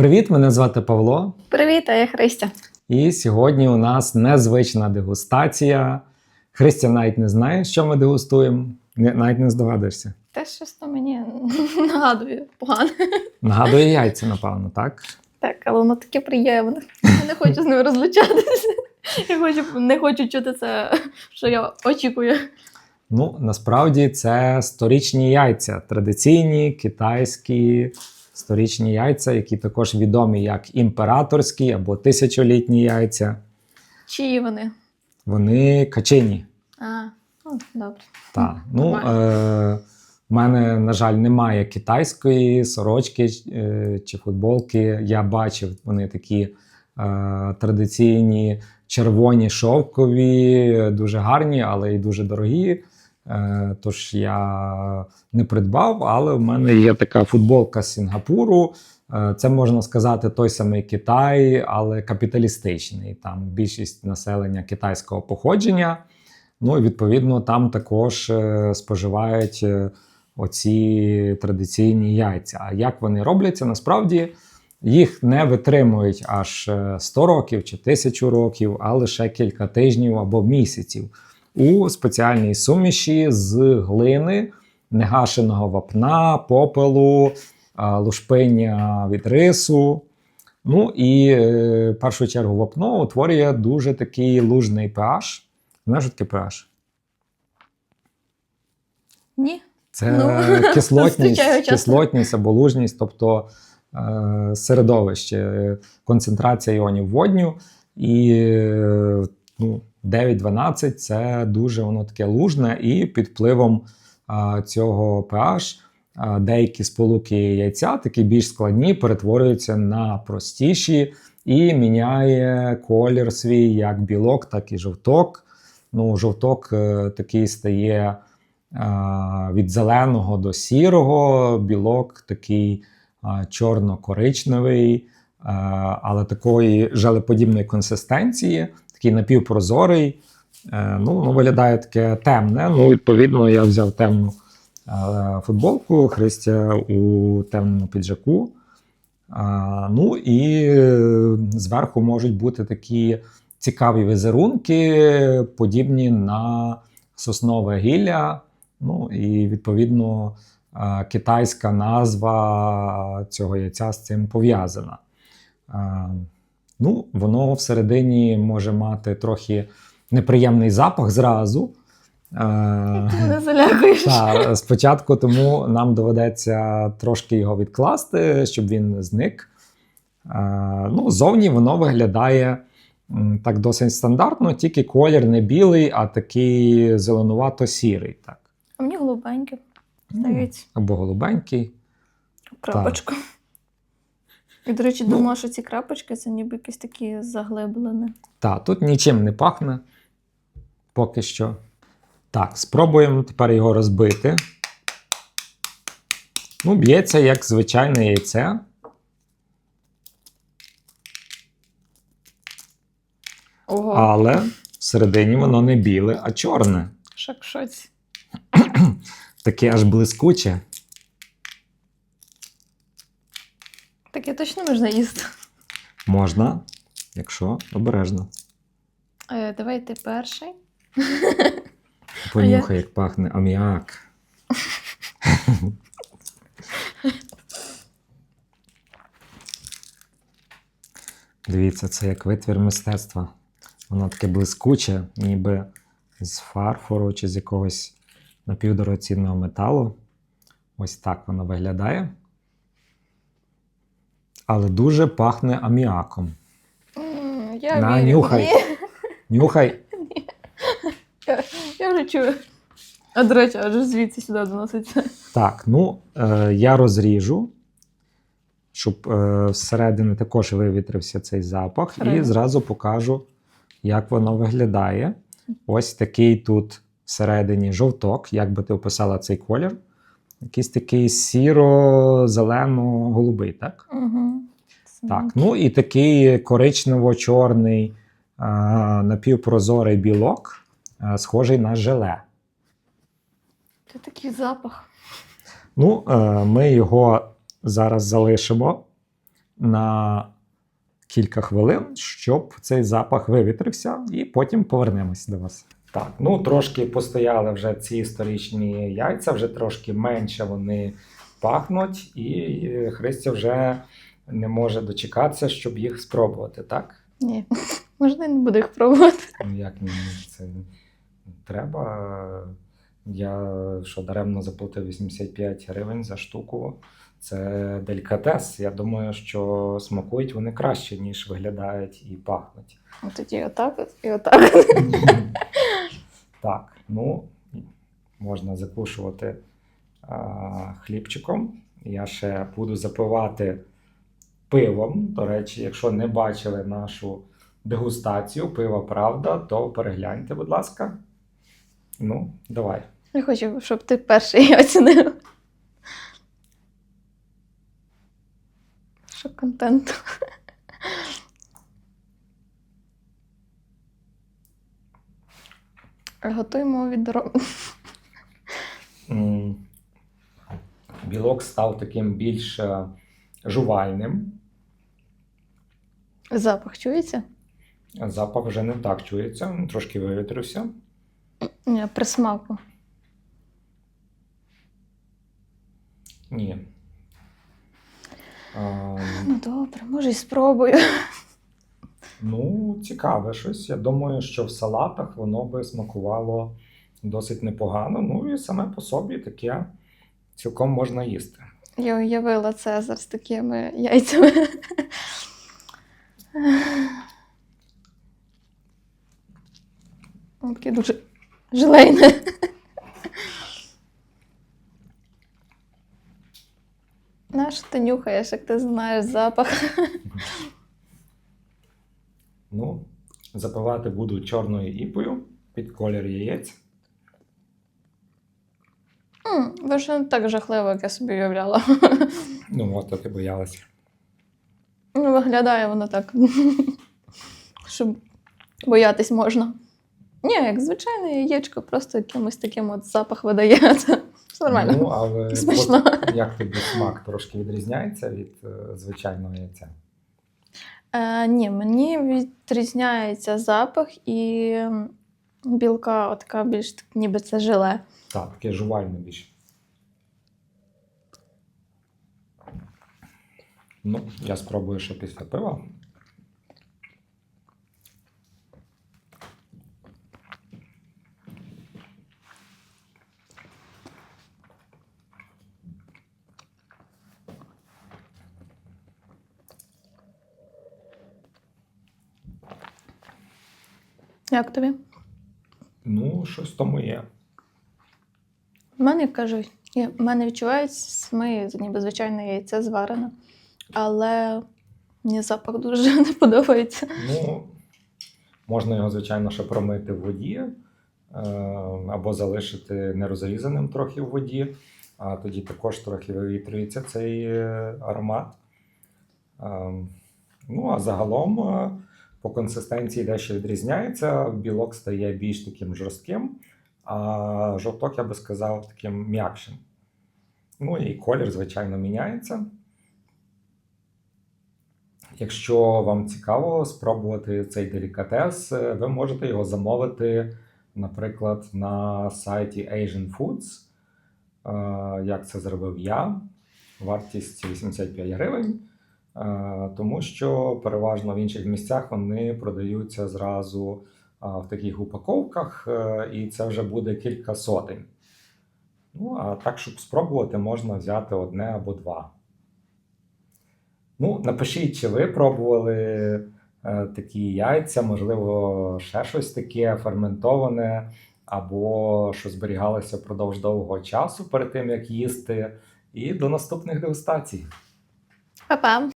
Привіт, мене звати Павло. Привіт, а я Христя. І сьогодні у нас незвична дегустація. Христя навіть не знає, що ми дегустуємо. Навіть не здогадуєшся. Те щось то мені нагадує погано. Нагадує яйця, напевно, так? Так, але воно таке приємне. Я не хочу з ним розлучатися. Я хочу, не хочу чути це, що я очікую. Ну, насправді це сторічні яйця, традиційні китайські сторічні яйця, які також відомі як імператорські або тисячолітні яйця. Чиї вони? Вони качині. А, ну, добре. Так, ну е, в мене, на жаль, немає китайської сорочки е, чи футболки. Я бачив, вони такі е, традиційні червоні шовкові, дуже гарні, але й дуже дорогі. Е, тож я не придбав, але в мене є така футболка з Сінгапуру. Е, Це можна сказати той самий Китай, але капіталістичний. Там більшість населення китайського походження. Ну і відповідно там також е, споживають оці традиційні яйця. А як вони робляться? Насправді їх не витримують аж е, 100 років чи 1000 років, а лише кілька тижнів або місяців у спеціальній суміші з глини, негашеного вапна, попелу, лушпиння від рису. Ну і е, в першу чергу вапно утворює дуже такий лужний pH. Знаєш, що таке pH? Ні. Це Ну, кислотність, кислотність або лужність, тобто е, середовище, е, концентрація іонів водню. І е, ну, 9-12 це дуже воно таке лужне, і під впливом е, цього pH е, деякі сполуки яйця, такі більш складні, перетворюються на простіші і міняє колір свій як білок, так і жовток. Ну, жовток е, такий стає а, від зеленого до сірого, білок такий а, чорно-коричневий, а, але такої желеподібної консистенції, такий напівпрозорий. Е, Ну, ну, виглядає таке темне. Ну, відповідно, я взяв темну е, футболку, Христя у темному піджаку. А, ну і е, зверху можуть бути такі цікаві візерунки, подібні на соснове гілля. Ну і відповідно е, китайська назва цього яйця з цим пов'язана. Ну, воно всередині може мати трохи неприємний запах зразу. Ти мене залякуєш. та, спочатку тому нам доведеться трошки його відкласти, щоб він зник. Ну, зовні воно виглядає так досить стандартно, тільки колір не білий, а такий зеленувато-сірий. Так. А мені голубеньке. Ну, Здається, Або голубенький. крапочку. І, до речі, думала, що ці крапочки це ніби якісь такі заглиблені. Так, тут нічим не пахне. Поки що. Так, спробуємо тепер його розбити. Ну, б'ється як звичайне яйце. Ого, Але всередині воно не біле, а чорне. шоці. Таке аж блискуче. Таке точно можна їсти. Можна, якщо обережно. Е, давай ти перший. Понюхай, як пахне аміак. Дивіться, це як витвір мистецтва. Воно таке блискуче, ніби з фарфору чи з якогось напівдорогоцінного металу. Ось так воно виглядає. Але дуже пахне аміаком. Я На, вірю. нюхай. Ні, Нюхай. я, я вже чую. А до речі, аж звідси сюди доноситься. Так, ну е, я розріжу, щоб е, всередини також вивітрився цей запах, і зразу покажу, як воно виглядає. Ось такий тут всередині жовток, як би ти описала цей колір. Якийсь такий сіро-зелено-голубий, так? Угу. Так. Ну і такий коричнево-чорний напівпрозорий білок, е, схожий на желе. Це такий запах. Ну, е, ми його зараз залишимо на кілька хвилин, щоб цей запах вивітрився, і потім повернемось до вас. Так, ну трошки постояли вже ці історичні яйця, вже трошки менше вони пахнуть, і Христя вже не може дочекатися, щоб їх спробувати, так? Ні, можна я не буду їх пробувати. Ну як ні, це треба. Я що даремно заплатив 85 гривень за штуку. Це делікатес. Я думаю, що смакують вони краще, ніж виглядають і пахнуть. От Тоді отак от і отак. Так, ну можна закушувати а, хлібчиком. Я ще буду запивати пивом. До речі, якщо не бачили нашу дегустацію пива Правда, то перегляньте, будь ласка. Ну, давай. Я хочу, щоб ти перший оцінив. Що контент? Готуємо від М, Білок став таким більш е, жувальним. Запах чується? Запах вже не так чується, трошки вивітрився. Ні, при смаку. Ні. А, Ну добре, може й спробую. Ну, цікаве щось. Я думаю, що в салатах воно би смакувало досить непогано. Ну і саме по собі таке цілком можна їсти. Я уявила Цезар з такими яйцями. Воно Таке дуже желейне. Знаєш, ти нюхаєш, як ти знаєш запах. Ну, запивати буду чорною іпою під колір яєць. М, Вже не так жахливо, як я собі уявляла. Ну, от то ти боялася. Ну, виглядає воно так. Щоб боятись можна. Ні, як звичайне яєчко, просто якимось таким от запах видає. Все нормально. Ну, але Смачно. от як тобі смак трошки відрізняється від е, звичайного яйця? Е, ні, мені відрізняється запах і білка, така більш ніби це желе. Так, таке жувальне більше. Ну, я спробую ще після пива. Як тобі? Ну, щось тому є. У мене як кажуть, в мене відчувають смак, ніби звичайне яйце зварене, але мені запах дуже не подобається. Ну, можна його, звичайно, ще промити в воді е, або залишити нерозрізаним трохи в воді, а тоді також трохи вивітрюється цей е, аромат. Е, Ну, а загалом е, по консистенції дещо відрізняється. Білок стає більш таким жорстким, а жовток, я би сказав, таким м'якшим. Ну і колір, звичайно, міняється. Якщо вам цікаво спробувати цей делікатес, ви можете його замовити, наприклад, на сайті Asian Foods. Е, Як це зробив я? Вартість 85 гривень. Е, Тому що переважно в інших місцях вони продаються зразу в таких упаковках, е, і це вже буде кілька сотень. Ну, а так, щоб спробувати, можна взяти одне або два. Ну, напишіть, чи ви пробували е, такі яйця, можливо, ще щось таке ферментоване, або що зберігалося впродовж довгого часу перед тим, як їсти. І до наступних дегустацій. Па-па!